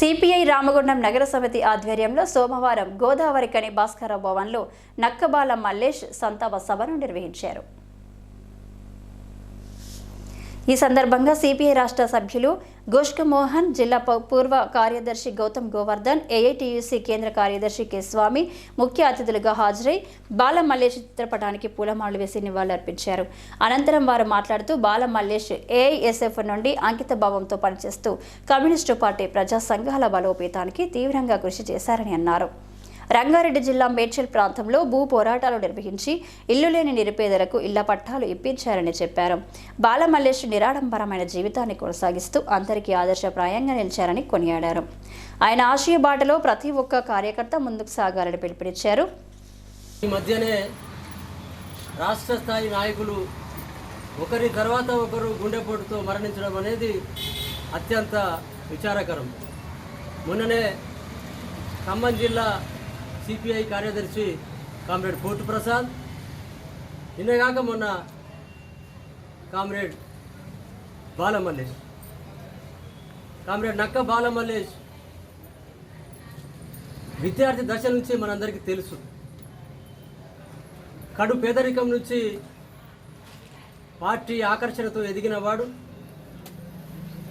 CPI Ramagundam నగర సమితి ఆధ్వర్యంలో సోమవారం గోదావరి కని భాస్కర భవన్లో నక్కబాల మల్లేష్ సంతాప సభను నిర్వహించారు. ఈ సందర్భంగా సిపిఐ రాష్ట్ర సభ్యులు గోష్క మోహన్ జిల్లా పూర్వ కార్యదర్శి గౌతమ్ గోవర్ధన్ ఏఐటియుసి కేంద్ర కార్యదర్శి కె స్వామి ముఖ్య అతిథులుగా హాజరై బాల మల్లేష్ చిత్రపటానికి పూలమాలలు వేసి నివాళులర్పించారు. అనంతరం వారు మాట్లాడుతూ బాల మల్లేష్ ఏఐఎస్ఎఫ్ నుండి అంకిత భావంతో పనిచేస్తూ కమ్యూనిస్టు పార్టీ ప్రజా సంఘాల బలోపేతానికి తీవ్రంగా కృషి చేశారని అన్నారు. రంగారెడ్డి జిల్లా మేడ్చల్ ప్రాంతంలో భూ పోరాటాలు నిర్వహించి ఇల్లు లేని నిరుపేదలకు ఇళ్ళ పట్టాలు ఇప్పించారని చెప్పారు. బాలమల్లేష్ నిరాడంబరమైన జీవితాన్ని కొనసాగిస్తూ అందరికీ ఆదర్శప్రాయంగా నిలిచారని కొనియాడారు. ఆయన ఆశయ బాటలో ప్రతి ఒక్క కార్యకర్త ముందుకు సాగాలని పిలుపునిచ్చారు. ఈ మధ్యనే రాష్ట్ర స్థాయి నాయకులు ఒకరి తర్వాత ఒకరు గుండెపోటుతో మరణించడం అనేది అత్యంత విచారకరం. మొన్ననే ఖమ్మం జిల్లా సిపిఐ కార్యదర్శి కామ్రేడ్ కోటు ప్రసాద్ నిన్నగాక మొన్న కామ్రేడ్ బాలమల్లేష్. కామ్రేడ్ నక్క బాలమల్లేష్ విద్యార్థి దశ నుంచి మనందరికీ తెలుసు. కడు పేదరికం నుంచి పార్టీ ఆకర్షణతో ఎదిగినవాడు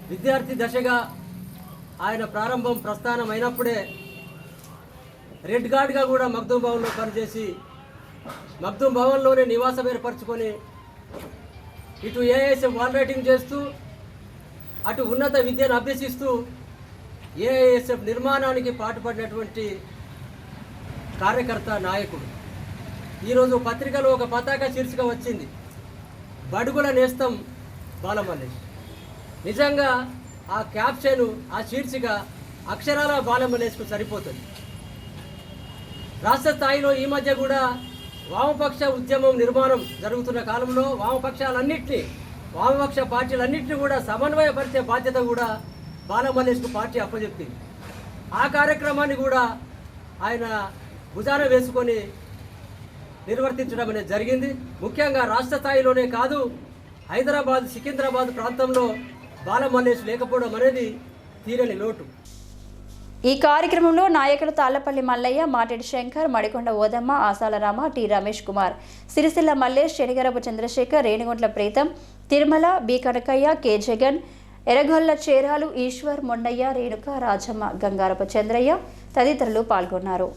విద్యార్థి దశగా ఆయన ప్రారంభం ప్రస్థానం అయినప్పుడే రెడ్ గార్డ్గా కూడా మగ్దూం భవన్లో పనిచేసి మగ్దూం భవన్లోనే నివాసం ఏర్పరచుకొని ఇటు ఏఐఎస్ఎఫ్ వాల్ రైటింగ్ చేస్తూ అటు ఉన్నత విద్యను అభ్యసిస్తూ ఏఐఎస్ఎఫ్ నిర్మాణానికి పాటుపడినటువంటి కార్యకర్త నాయకుడు. ఈరోజు పత్రికలో ఒక పతాక శీర్షిక వచ్చింది. బడుగుల నేస్తం బాలమల్లేష్. నిజంగా ఆ క్యాప్షన్ ఆ శీర్షిక అక్షరాల బాలమల్లేష్కు సరిపోతుంది. రాష్ట్ర స్థాయిలో ఈ మధ్య కూడా వామపక్ష ఉద్యమం నిర్మాణం జరుగుతున్న కాలంలో వామపక్షాలన్నింటినీ వామపక్ష పార్టీలన్నింటినీ కూడా సమన్వయపరిచే బాధ్యత కూడా బాలమల్లేష్కు పార్టీ అప్పచెప్పింది ఆ కార్యక్రమాన్ని కూడా ఆయన భుజాన వేసుకొని నిర్వర్తించడం అనేది జరిగింది. ముఖ్యంగా రాష్ట్ర స్థాయిలోనే కాదు హైదరాబాద్ సికింద్రాబాద్ ప్రాంతంలో బాలమల్లేష్ లేకపోవడం అనేది తీరని లోటు. ఈ కార్యక్రమంలో నాయకులు Tallapalli Mallaiah Matedi Shankar Madikonda Odamma Asala Rama T Ramesh Kumar Sircilla Mallesh Shanigarapu Chandrasekhar Renigunta Preetham Tirumala B Kanakaiah K Jagan Eragolla Cheralu Eshwar Mondaiah Renuka Rajamma Gangarapu Chandraiah తదితరులు పాల్గొన్నారు.